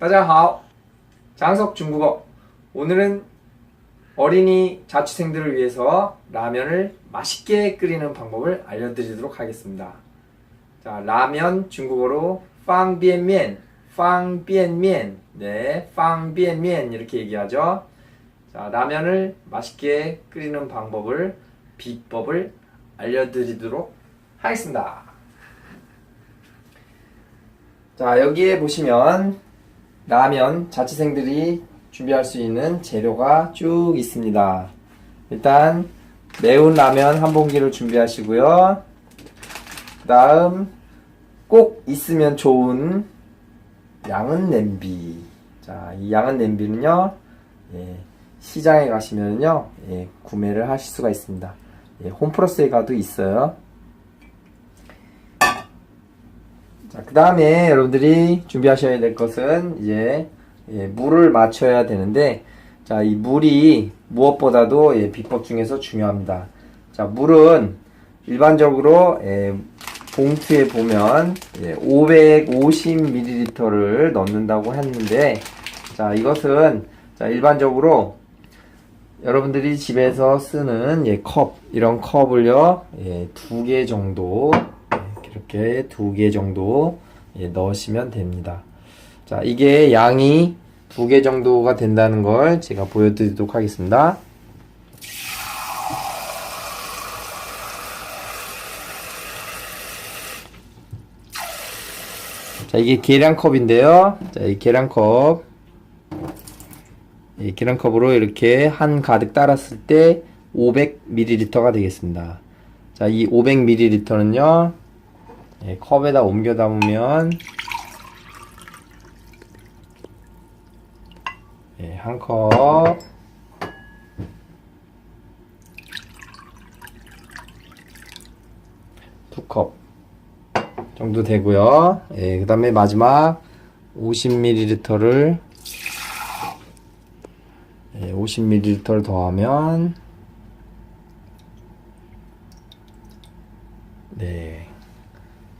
大家好. 장석 중국어. 오늘은 어린이 자취생들을 위해서 라면을 맛있게 끓이는 방법을 알려드리도록 하겠습니다. 자, 라면 중국어로 빵비엔면, 빵비엔면, 네, 빵비엔면 이렇게 얘기하죠. 자, 라면을 맛있게 끓이는 방법을 비법을 알려드리도록 하겠습니다. 자, 여기에 보시면 라면 자취생들이 준비할 수 있는 재료가 쭉 있습니다. 일단 매운 라면 한 봉기를 준비하시고요. 그 다음 꼭 있으면 좋은 양은 냄비. 자, 이 양은 냄비는요, 예, 시장에 가시면요, 예, 구매를 하실 수가 있습니다. 예, 홈플러스에 가도 있어요. 자, 그 다음에 여러분들이 준비하셔야 될 것은 이제 예, 물을 맞춰야 되는데, 자, 이 물이 무엇보다도 예, 비법 중에서 중요합니다. 자, 물은 일반적으로 예, 봉투에 보면 예, 550ml를 넣는다고 했는데, 자, 이것은 자, 일반적으로 여러분들이 집에서 쓰는 예, 컵 이런 컵을요 예, 두 개 정도 예, 이렇게 두 개 정도 예, 넣으시면 됩니다. 자 이게 양이 두 개 정도가 된다는 걸 제가 보여드리도록 하겠습니다. 자 이게 계량컵인데요. 자 이 계량컵 이 계량컵으로 이렇게 한 가득 따랐을 때 500ml가 되겠습니다. 자, 이 500ml는요, 예, 컵에다 옮겨 담으면, 예, 한 컵, 두 컵 정도 되고요. 예, 그 다음에 마지막 50ml를 50ml를 더하면 네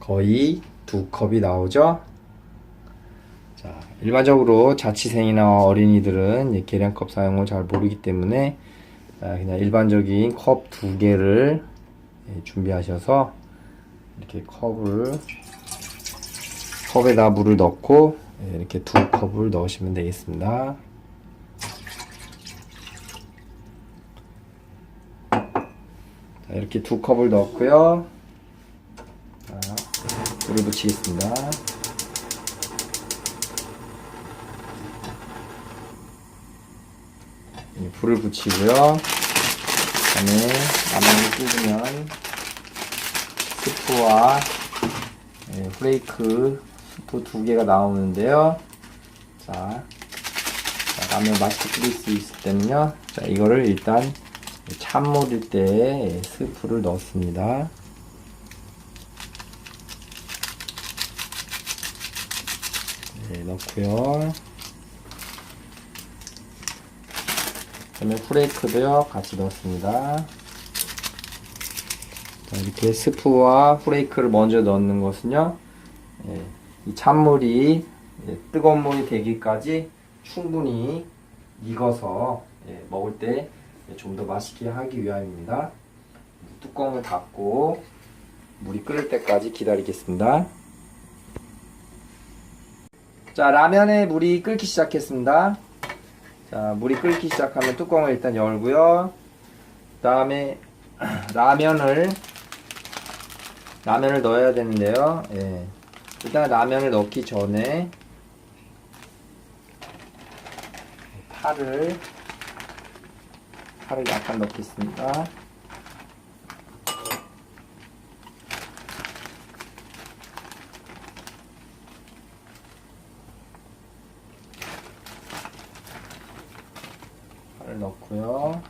거의 두 컵이 나오죠. 자 일반적으로 자취생이나 어린이들은 이 계량컵 사용을 잘 모르기 때문에 자, 그냥 일반적인 컵 두 개를 예, 준비하셔서 이렇게 컵을 컵에다 물을 넣고 예, 이렇게 두 컵을 넣으시면 되겠습니다. 자, 이렇게 두 컵을 넣었고요. 자, 불을 붙이겠습니다. 예, 불을 붙이고요. 그다음에 라면을 끓으면 스프와 예, 프레이크 스프 두 개가 나오는데요. 자, 자, 라면 맛있게 끓일 수 있을 때는요. 자, 이거를 일단 찬물일 때 스프를 넣습니다. 네, 넣고요. 그다음에 프레이크도요 같이 넣습니다. 자, 이렇게 스프와 프레이크를 먼저 넣는 것은요, 예, 이 찬물이 예, 뜨거운 물이 되기까지 충분히 익어서 예, 먹을 때 좀 더 맛있게 하기 위함입니다. 뚜껑을 닫고 물이 끓을 때까지 기다리겠습니다. 자, 라면에 물이 끓기 시작했습니다. 자, 물이 끓기 시작하면 뚜껑을 일단 열고요. 그 다음에 라면을 라면을 넣어야 되는데요. 예. 일단 라면을 넣기 전에 파를 파를 약간 넣겠습니다. 넣고요.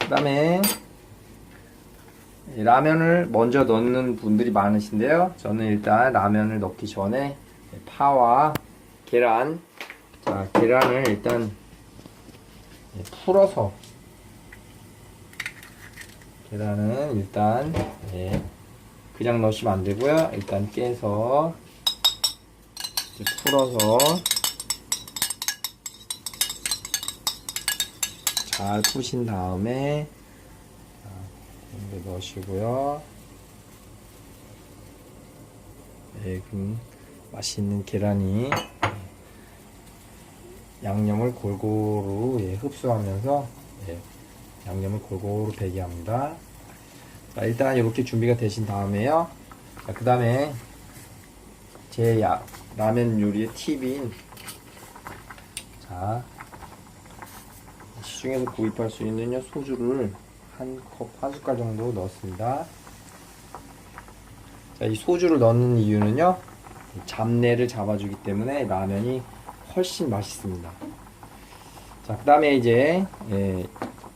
그 다음에 이 라면을 먼저 넣는 분들이 많으신데요. 저는 일단 라면을 넣기 전에 파와 계란 자, 계란을 일단 예, 풀어서 계란은 일단 예, 그냥 넣으시면 안 되고요. 일단 깨서 풀어서 잘 푸신 다음에 자, 이렇게 넣으시고요. 네, 그럼 맛있는 계란이 양념을 골고루 예, 흡수하면서 예, 양념을 골고루 배게 합니다. 자, 일단 이렇게 준비가 되신 다음에요. 자, 그 다음에 제 야, 라면 요리의 팁인 자 시중에서 구입할 수 있는 요 소주를 한 컵 한 숟갈 정도 넣었습니다. 자, 이 소주를 넣는 이유는요. 잡내를 잡아주기 때문에 라면이 훨씬 맛있습니다. 자, 그 다음에 이제 예,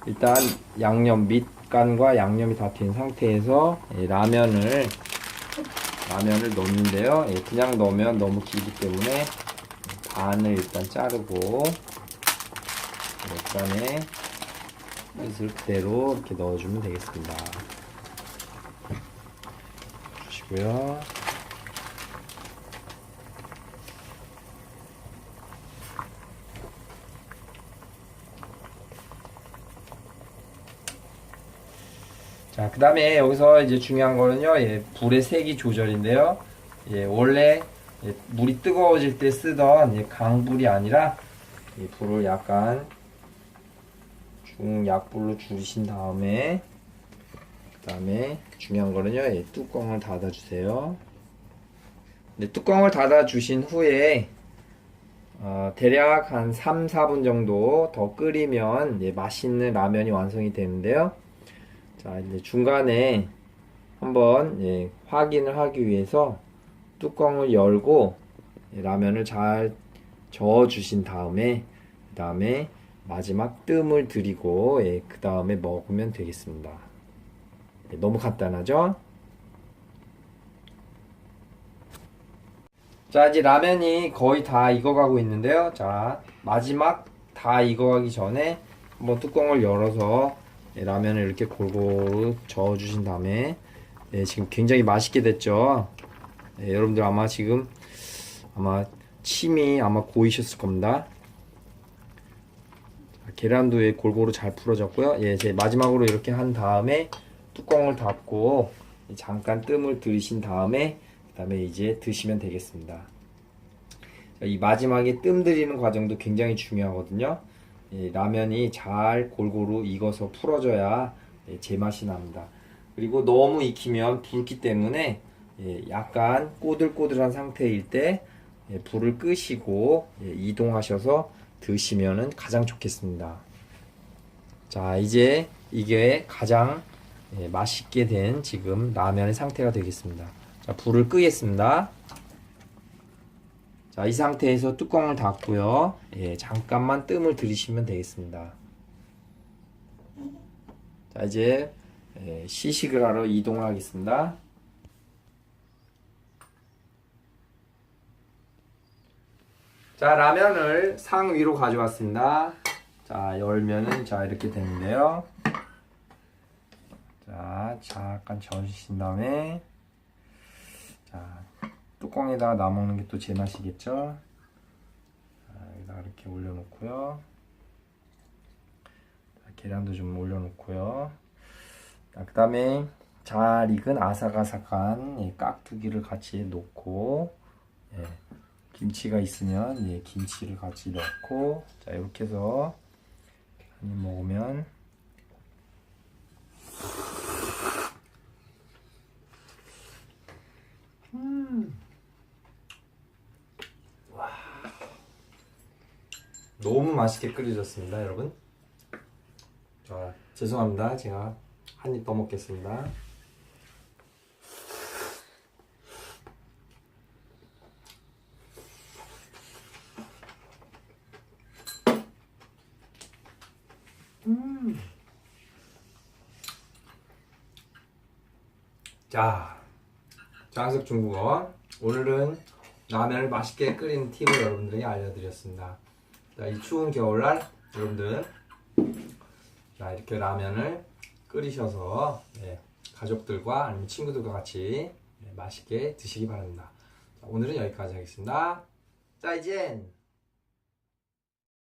일단 양념 밑간과 양념이 다 된 상태에서 예, 라면을 라면을 넣는데요. 예, 그냥 넣으면 너무 길기 때문에 반을 일단 자르고 예, 그다음에 뜻을 그대로 이렇게 넣어주면 되겠습니다. 주시고요. 자, 그 다음에 여기서 이제 중요한 거는요, 예, 불의 세기 조절인데요. 예, 원래 예, 물이 뜨거워질 때 쓰던 예, 강불이 아니라 이 불을 약간 중약불로 줄이신 다음에 그 다음에 중요한 거는요, 예, 뚜껑을 닫아주세요. 네, 뚜껑을 닫아주신 후에 어, 대략 한 3, 4분 정도 더 끓이면 예, 맛있는 라면이 완성이 되는데요. 자, 이제 중간에 한번 예, 확인을 하기 위해서 뚜껑을 열고 예, 라면을 잘 저어 주신 다음에 그 다음에 마지막 뜸을 들이고 예, 그 다음에 먹으면 되겠습니다. 예, 너무 간단하죠? 자, 이제 라면이 거의 다 익어가고 있는데요. 자, 마지막 다 익어가기 전에 한번 뚜껑을 열어서 예, 라면을 이렇게 골고루 저어 주신 다음에 예, 지금 굉장히 맛있게 됐죠. 예, 여러분들 아마 지금 아마 침이 아마 고이셨을 겁니다. 자, 계란도 예, 골고루 잘 풀어졌고요. 예, 제 마지막으로 이렇게 한 다음에 뚜껑을 닫고 잠깐 뜸을 들이신 다음에 그 다음에 이제 드시면 되겠습니다. 자, 이 마지막에 뜸 들이는 과정도 굉장히 중요하거든요. 예, 라면이 잘 골고루 익어서 풀어져야 예, 제맛이 납니다. 그리고 너무 익히면 붉기 때문에 예, 약간 꼬들꼬들한 상태일 때 예, 불을 끄시고 예, 이동하셔서 드시면 가장 좋겠습니다. 자, 이제 이게 가장 예, 맛있게 된 지금 라면의 상태가 되겠습니다. 자, 불을 끄겠습니다. 자, 이 상태에서 뚜껑을 닫고요. 예, 잠깐만 뜸을 들이시면 되겠습니다. 자, 이제 예, 시식을 하러 이동하겠습니다. 자, 라면을 상 위로 가져왔습니다. 자, 열면은 자, 이렇게 되는데요. 자, 잠깐 저으신 다음에 자, 뚜껑에다가 놔먹는 게 또 제 맛이겠죠? 자, 여기다 이렇게 올려놓고요. 자, 계란도 좀 올려놓고요. 자, 그 다음에 잘 익은 아삭아삭한 예, 깍두기를 같이 놓고 예, 김치가 있으면 예, 김치를 같이 넣고 자 이렇게 해서 한 입 먹으면 너무 맛있게 끓여졌습니다, 여러분. 자, 죄송합니다. 제가 한 입 더 먹겠습니다. 음. 자, 장석 중국어. 오늘은 라면을 맛있게 끓이는 팁을 여러분들에게 알려드렸습니다. 자, 이 추운 겨울날 여러분들 자, 이렇게 라면을 끓이셔서 예, 가족들과 아니면 친구들과 같이 네, 맛있게 드시기 바랍니다. 자, 오늘은 여기까지 하겠습니다. 再见!